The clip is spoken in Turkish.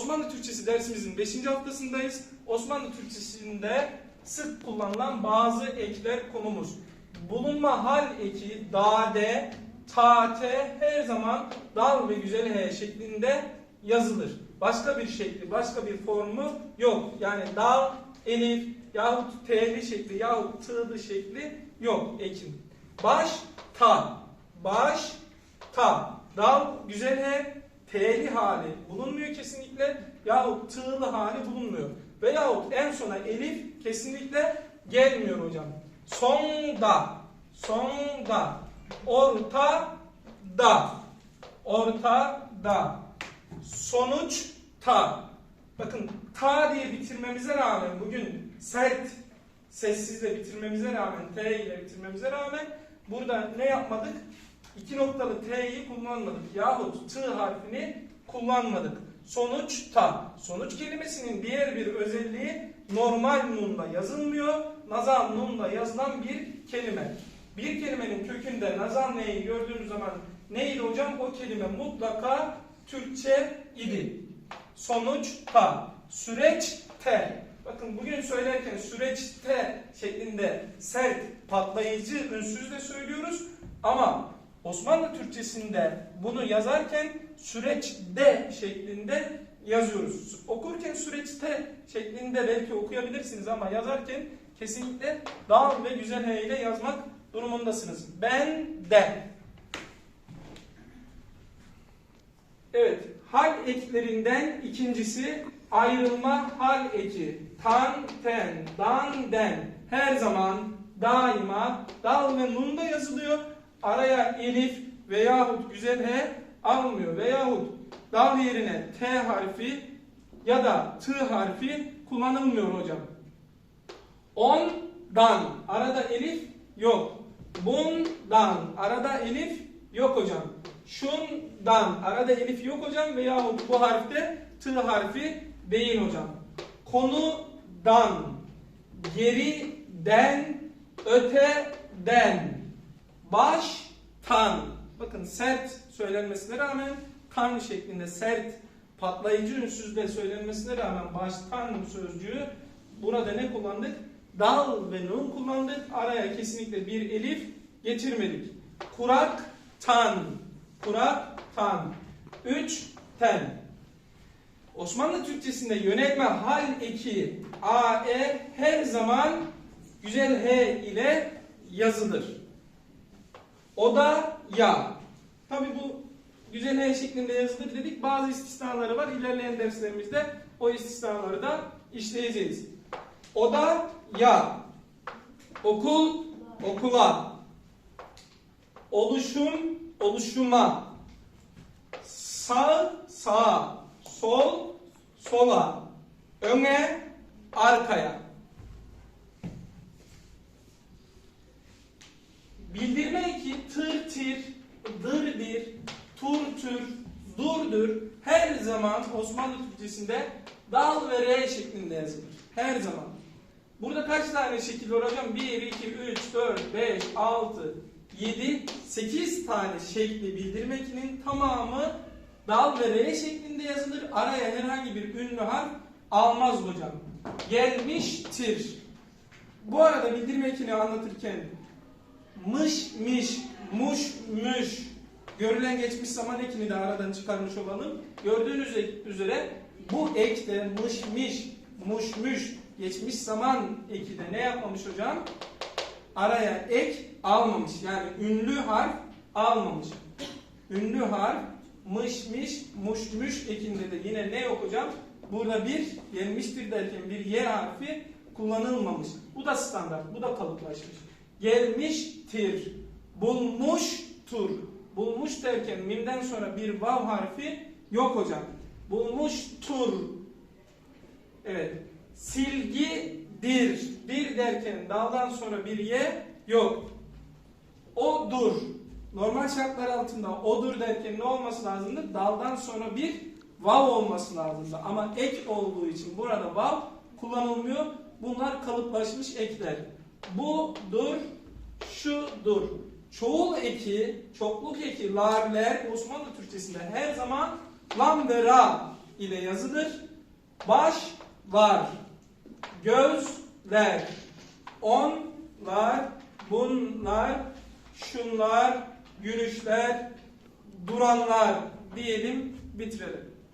Osmanlı Türkçesi dersimizin 5. haftasındayız. Osmanlı Türkçesinde sık kullanılan bazı ekler konumuz. Bulunma hal eki dade, tate her zaman dal ve güzel he şeklinde yazılır. Başka bir şekli, başka bir formu yok. Yani dal, elif yahut t'li şekli yahut tığlı şekli yok ekin. Baş, ta. Baş, ta. Dal, güzel he, t'li hali bulunmuyor kesinlikle yahut tığlı hali bulunmuyor. Veyahut en sona elif kesinlikle gelmiyor hocam. Sonda, sonda, orta, da, orta, da, sonuç, ta. Bakın ta diye bitirmemize rağmen bugün sert sessizle bitirmemize rağmen t ile bitirmemize rağmen burada ne yapmadık? İki noktalı t'yi kullanmadık yahut t harfini kullanmadık. Sonuç ta. Sonuç kelimesinin diğer bir özelliği normal nunla yazılmıyor. Nazan nunla yazılan bir kelime. Bir kelimenin kökünde nazan neyi gördüğümüz zaman neydi hocam? O kelime mutlaka Türkçe idi. Sonuç ta. Süreç te. Bakın bugün söylerken süreçte şeklinde sert, patlayıcı ünsüzle söylüyoruz. Ama Osmanlı Türkçesinde bunu yazarken süreçte şeklinde yazıyoruz. Okurken süreçte şeklinde belki okuyabilirsiniz ama yazarken kesinlikle dal ve güzel he ile yazmak durumundasınız. Ben de. Evet, hal eklerinden ikincisi ayrılma hal eki. Tan, ten, dan, den. Her zaman, daima dal ve nunda yazılıyor. Araya elif veyahut güzel he almıyor. Veyahut dal yerine t harfi ya da t harfi kullanılmıyor hocam. Ondan arada elif yok. Bundan arada elif yok hocam. Şundan arada elif yok hocam veyahut bu harfte t harfi değil hocam. Konudan, geriden, öteden, baştan. Bakın sert söylenmesine rağmen tan şeklinde sert patlayıcı ünsüzle söylenmesine rağmen baştan sözcüğü burada ne kullandık? Dal ve nun kullandık. Araya kesinlikle bir elif getirmedik. Kurak tan. Kurak tan. Üç ten. Osmanlı Türkçesinde yönelme hal eki a e her zaman güzel h ile yazılır. O da ya. Tabi bu güzel H şeklinde yazılır dedik. Bazı istisnaları var. İlerleyen derslerimizde o istisnaları da işleyeceğiz. O da ya. Okul okula. Oluşum oluşuma. Sağ sağa. Sol sola. Öne arkaya. Bildirme ki tır tir, dır dir, tur tür, durdur her zaman Osmanlı Türkçesinde dal ve re şeklinde yazılır. Her zaman. Burada kaç tane şekil var hocam? 1, 2, 3, 4, 5, 6, 7, 8 tane şekli bildirmekinin tamamı dal ve re şeklinde yazılır. Araya herhangi bir ünlü harf almaz hocam. Gelmiştir. Bu arada bildirme ekini anlatırken mış miş, muş müş. Görülen geçmiş zaman ekini de aradan çıkarmış olalım. Gördüğünüz üzere bu ekte mış miş, muş müş geçmiş zaman eki de ne yapmamış hocam? Araya ek almamış. Yani ünlü harf almamış. Ünlü harf mış miş, muş müş ekinde de yine ne yok hocam? Burada bir gelmiştir derken bir yer harfi kullanılmamış. Bu da standart, bu da kalıplaşmış gelmiştir, bulmuştur. Bulmuş derken mimden sonra bir vav harfi yok hocam. Bulmuştur. Evet. Silgidir. Bir derken daldan sonra bir ye yok. Odur. Normal şartlar altında odur derken ne olması lazımdı? Daldan sonra bir vav olması lazımdı. Ama ek olduğu için burada vav kullanılmıyor. Bunlar kalıplaşmış ekler. Budur, şudur. Çoğul eki, çokluk eki, larler Osmanlı Türkçesinde her zaman lam ve ra ile yazılır. Baş var, gözler, onlar, bunlar, şunlar, yürüyüşler, duranlar diyelim bitirelim.